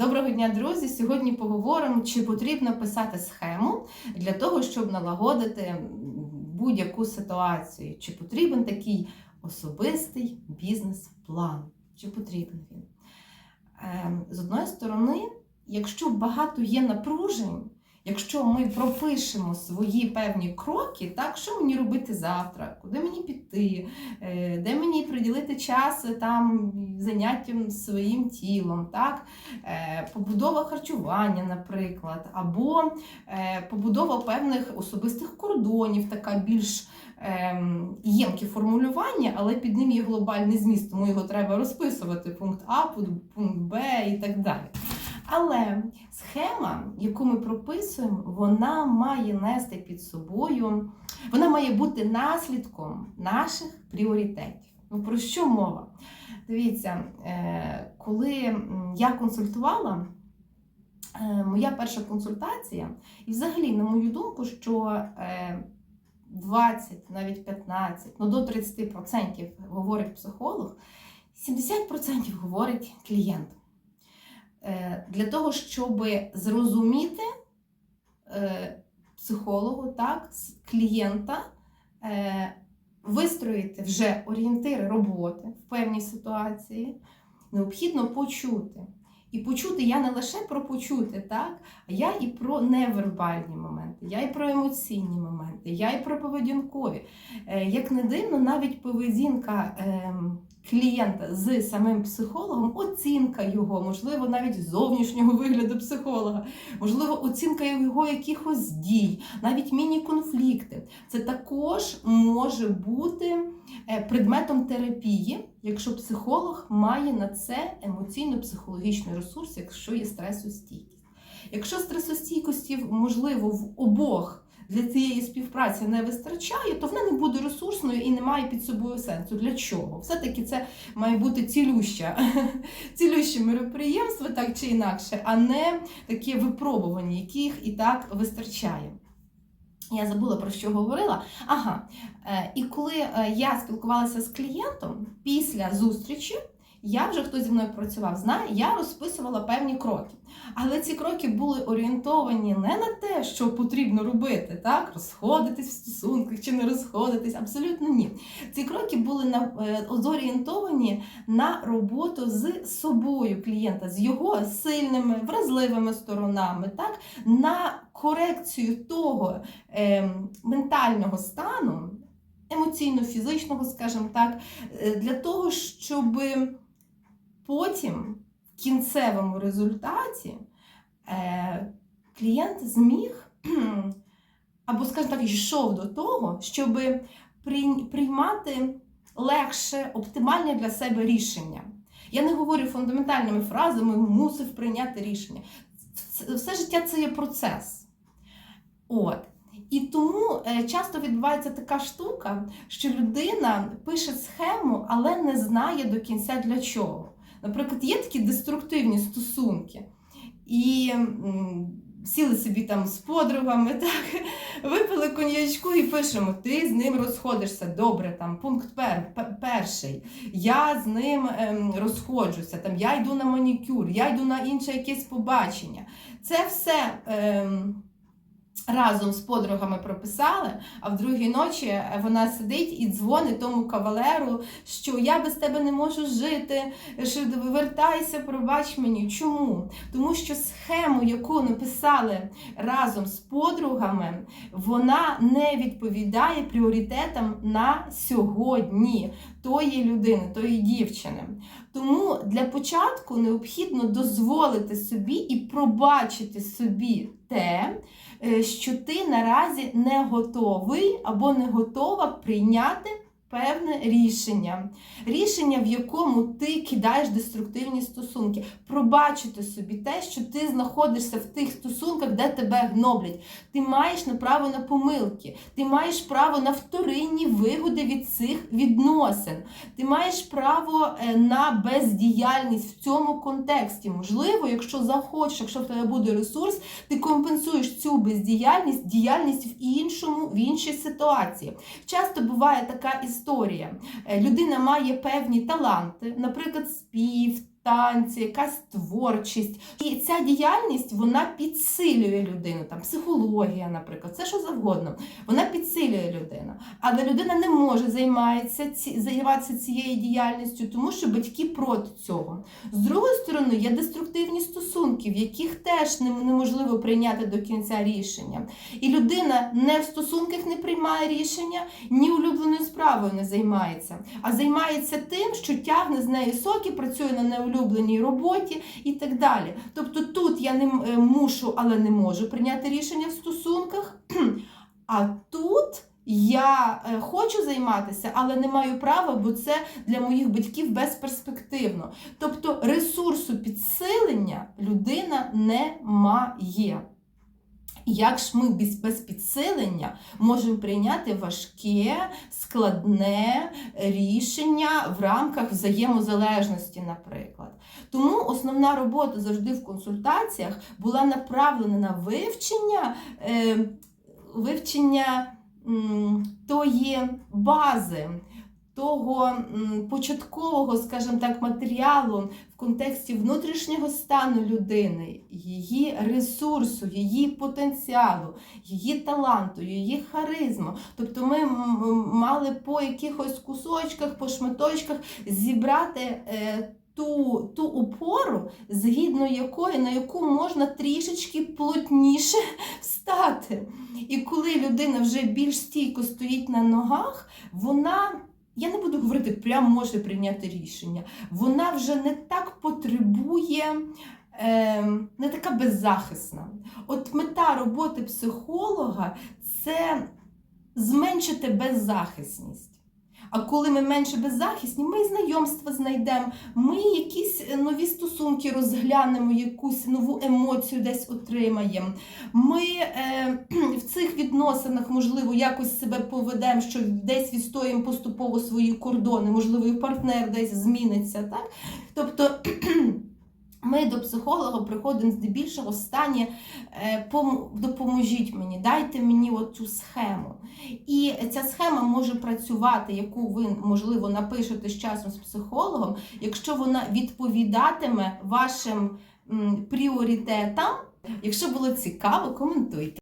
Доброго дня, друзі! Сьогодні поговоримо, чи потрібно писати схему для того, щоб налагодити будь-яку ситуацію. Чи потрібен такий особистий бізнес-план? Чи потрібен він? Ем, З одної сторони, якщо багато є напружень, якщо ми пропишемо свої певні кроки, так, що мені робити завтра, куди мені піти, е, де мені приділити час е, там заняттям своїм тілом, так, е, побудова харчування, наприклад, або побудова певних особистих кордонів, така більш ем, ємкі формулювання, але під ним є глобальний зміст, тому його треба розписувати пункт А, пункт Б і так далі. Але схема, яку ми прописуємо, вона має нести під собою, вона має бути наслідком наших пріоритетів. Ну про що мова? Дивіться, е, коли я консультувала, е, моя перша консультація, і взагалі, на мою думку, що е, 20, навіть 15, ну до 30% говорить психолог, 70% говорить клієнт. Е, Для того, щоб зрозуміти е, психологу, так, клієнта, е, вистроїти вже орієнтири роботи в певній ситуації, необхідно почути. І почути я не лише про почути, так, а я і про невербальні моменти, я і про емоційні моменти, я і про поведінкові. Е, Як не дивно, навіть поведінка ем, клієнта з самим психологом, оцінка його, можливо, навіть зовнішнього вигляду психолога, можливо, оцінка його якихось дій, навіть міні-конфлікти. Це також може бути предметом терапії, якщо психолог має на це емоційно-психологічний ресурс, якщо є стресостійкість. Якщо стресостійкості, можливо, в обох для цієї співпраці не вистачає, то вона не буде ресурсною і не має під собою сенсу. Для чого? Все-таки це має бути цілюща, цілюще мероприємство, так чи інакше, а не таке випробування, яких і так вистачає. Я забула про що говорила. Ага, е, і коли е, я спілкувалася з клієнтом після зустрічі, я вже хто зі мною працював, знає, я розписувала певні кроки. Але ці кроки були орієнтовані не на те, що потрібно робити, так, розходитись в стосунках чи не розходитись, абсолютно ні. Ці кроки були на, е, зорієнтовані на роботу з собою клієнта, з його сильними, вразливими сторонами, так, на корекцію того е, ментального стану, емоційно-фізичного, скажімо так, е, для того, щоб потім в кінцевому результаті е, клієнт зміг, або, скажімо так, йшов до того, щоб приймати легше, оптимальне для себе рішення. Я не говорю фундаментальними фразами мусив прийняти рішення. Все життя це є процес. От. І тому е, часто відбувається така штука, що людина пише схему, але не знає до кінця для чого. Наприклад, є такі деструктивні стосунки, і сіли собі там з подругами, так, випили коньячку і пишемо: ти з ним розходишся. Добре, там пункт пер, перший. Я з ним ем, розходжуся, там, я йду на манікюр, я йду на інше якесь побачення. Це все. Ем, Разом з подругами прописали, а в другій ночі е, вона сидить і дзвонить тому кавалеру, що я без тебе не можу жити, що вертайся, пробач мені. Чому? Тому що схему, яку написали разом з подругами, вона не відповідає пріоритетам на сьогодні тої людини, тої дівчини. Тому для початку необхідно дозволити собі і пробачити собі те, е, що ти наразі не готовий або не готова прийняти певне рішення. Рішення, в якому ти кидаєш деструктивні стосунки. Пробачити собі те, що ти знаходишся в тих стосунках, де тебе гноблять. Ти маєш на право на помилки, ти маєш право на вторинні вигоди від цих відносин. Ти маєш право е, на бездіяльність в цьому контексті. Можливо, якщо захочеш, якщо в тебе буде ресурс, ти компенсуєш цю бездіяльність діяльність в іншому, в іншій ситуації. Часто буває така історія. Е, Людина має певні таланти, наприклад, спів, танці, якась творчість. І ця діяльність вона підсилює людину, там психологія, наприклад, це що завгодно. Вона підсилює людину. Але людина не може займатися, займатися цією діяльністю, тому що батьки проти цього. З другої сторони, є деструктивні стосунки, в яких теж неможливо прийняти до кінця рішення. І людина не в стосунках не приймає рішення, ні улюбленою справою не займається, а займається тим, що тягне з неї соки, працює на неулюбленій роботі і так далі. Тобто тут я не е, мушу, але не можу прийняти рішення в стосунках. А тут я е, хочу займатися, але не маю права, бо це для моїх батьків безперспективно. Тобто ресурсу підсилення людина не має. Як ж ми без, без підсилення можемо прийняти важке, складне рішення в рамках взаємозалежності, наприклад? Тому основна робота завжди в консультаціях була направлена на вивчення, е, вивчення м, тої бази, того початкового, скажімо так, матеріалу в контексті внутрішнього стану людини, її ресурсу, її потенціалу, її таланту, її харизму. Тобто ми мали по якихось кусочках, по шматочках зібрати. Е, ту, ту опору, згідно якої, на яку можна трішечки плотніше встати. І коли людина вже більш стійко стоїть на ногах, вона, я не буду говорити, прям може прийняти рішення. Вона вже не так потребує, е, не така беззахисна. От мета роботи психолога це зменшити беззахисність. А коли ми менше беззахисні, ми знайомства знайдемо, ми якісь нові стосунки розглянемо, якусь нову емоцію десь отримаємо. Ми е, в цих відносинах, можливо, якось себе поведемо, що десь відстоїмо поступово свої кордони, можливо, і партнер десь зміниться. Так? Тобто ми до психолога приходимо здебільшого в стані е, допоможіть мені, дайте мені оцю цю схему. І ця схема може працювати, яку ви, можливо, напишете з часом з психологом, якщо вона відповідатиме вашим пріоритетам. Якщо було цікаво, коментуйте.